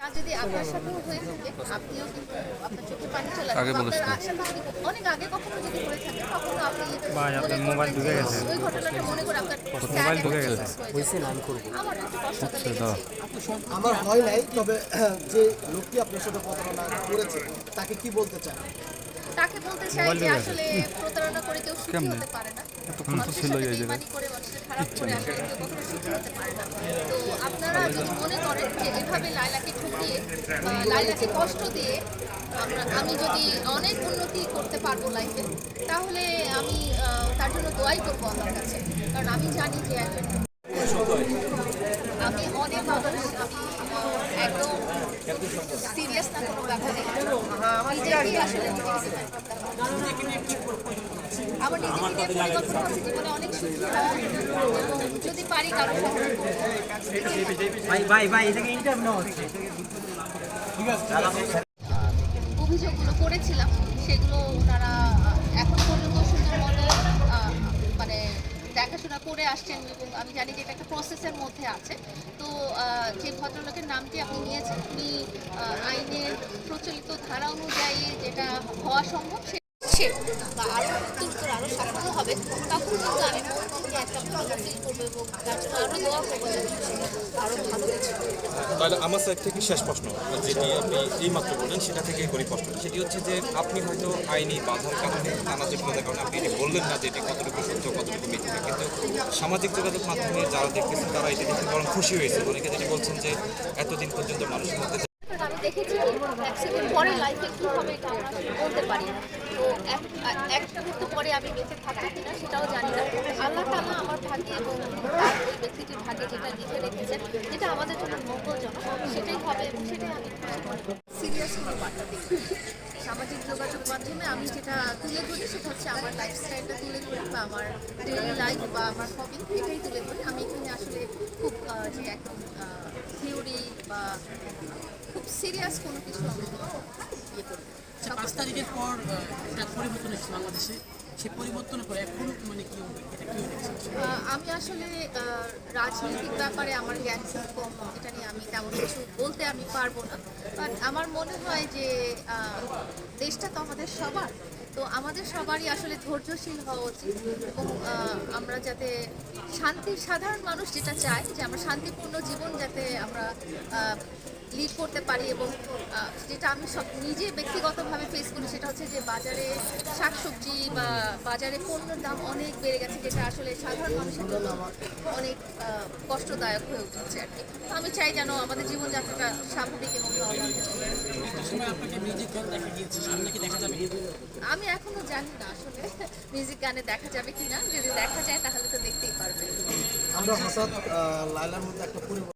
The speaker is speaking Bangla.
আর যদি আপনার সাথেও হয়ে থাকে আপনিও কিন্তু আপনার চোখে পানি চলে আগে আসবে বলেছিলেন। আপনার সাথে যদি অনেক আগে কখনো যদি করে থাকে তখন আপনি ভাই, আপনার মোবাইল ঢুকে গেছে। ওই ঘটনাটা মনে করে আপনার মোবাইল ঢুকে গেছে। feelings যাবে। আমার একটু কষ্টটা আমার হয় নাই তবে যে লোকটি আপনার সাথে প্রতারণা করেছে তাকে কি বলতে চান তাকে বলতে চাই যে আসলে প্রতারণা করে কেউ সুখী হতে পারে না এতক্ষণ তো ছিল এই জায়গায়। তো আপনারা যদি মনে করেন যে এভাবে লাইলাকে ঠকিয়ে লাইলাকে কষ্ট দিয়ে আমি যদি অনেক উন্নতি করতে পারব লাইফে, তাহলে আমি তার জন্য দোয়াই করব আমার কাছে। কারণ আমি জানি যে একজন আমি অনেক মানুষ আমি একদম সিরিয়াস না কোনো ব্যাপারে নিজেকেই আসলে আমার নিজেকে নিয়ে পরিকল্পনা আছে জীবনে অনেক সুখী যদি পারি কারও ভাই ভাই ভাই এটাকে ইন্টারভিউ হচ্ছে। অভিযোগগুলো করেছিলাম সেগুলো ওনারা আসছেন এবং আমি জানি যে এটা একটা প্রসেসের মধ্যে আছে। তো যে ভদ্রলোকের নামটি আপনি নিয়েছেন, উনি আইনের প্রচলিত ধারা অনুযায়ী যেটা হওয়া সম্ভব সে বা আরও উত্তর আরও সফল হবে, তখন কিন্তু আমি একটা তাহলে আমার সাইড থেকে শেষ প্রশ্ন, যেটি আপনি এই মাত্র বললেন, সেটা থেকেই করি প্রশ্ন সেটি হচ্ছে যে, আপনি হয়তো আইনি বাধার কারণে, নানা জটিলতার কারণে আপনি এটি বললেন না যে এটি কতটুকু সত্য, কতটুকু মিথ্যা, কিন্তু সামাজিক যোগাযোগ মাধ্যমে যারা দেখতেছেন, তারা এটি দেখে বরং খুশি হয়েছে। অনেকে যেটি বলছেন যে, এতদিন পর্যন্ত মানুষের মধ্যে আমি দেখেছি পরে লাইফে কী হবে এটা আমরা বলতে পারি তো এক পরে আমি বেঁচে থাকব কিনা, সেটাও জানি না। আল্লাহ তালা আমার ভাগ্যে এবং তার ওই ব্যক্তিটির ভাগ্যে যেটা লিখে রেখেছেন যেটা আমাদের জন্য মঙ্গলজনক সেটাই হবে এবং সেটাই আমি সিরিয়াস কোনো বার্তা দিই সামাজিক যোগাযোগ মাধ্যমে আমি যেটা তুলে ধরি সেটা হচ্ছে আমার লাইফস্টাইলটা তুলে ধরি বা আমার লাইফ বা আমার হবি এটাই তুলে ধরি। আমি এখানে আসলে খুব যে একদম থিওরি বা খুব সিরিয়াস কোনো কিছু আমি ইয়ে করি পাঁচ তারিখের পর একটা পরিবর্তন এসেছে বাংলাদেশে। সেই পরিবর্তনের পর এখন মানে কি আমি আসলে রাজনৈতিক ব্যাপারে আমার জ্ঞান খুব কম। এটা নিয়ে আমি তেমন কিছু বলতে আমি পারব না। বাট আমার মনে হয় যে দেশটা তো আমাদের সবার। তো আমাদের সবারই আসলে ধৈর্যশীল হওয়া উচিত। এবং আমরা যাতে শান্তি সাধারণ মানুষ যেটা চায় যে আমরা শান্তিপূর্ণ জীবন যাতে আমরা লিড করতে পারি এবং যেটা আমি সব নিজে ব্যক্তিগতভাবে ফেস করি সেটা হচ্ছে যে বাজারে শাকসবজি বা বাজারে পণ্যের দাম অনেক বেড়ে গেছে যেটা আসলে সাধারণ মানুষের জন্য অনেক কষ্টদায়ক হয়ে উঠেছে আর কি। তো আমি চাই যেন আমাদের জীবনযাত্রাটা স্বাভাবিক এবং আমি এখনও জানি না আসলে মিউজিক গানে দেখা যাবে কিনা যদি দেখা যায় তাহলে তো দেখতেই পারবে আমরা হঠাৎ লাইলার মধ্যে একটা পরিবর্তন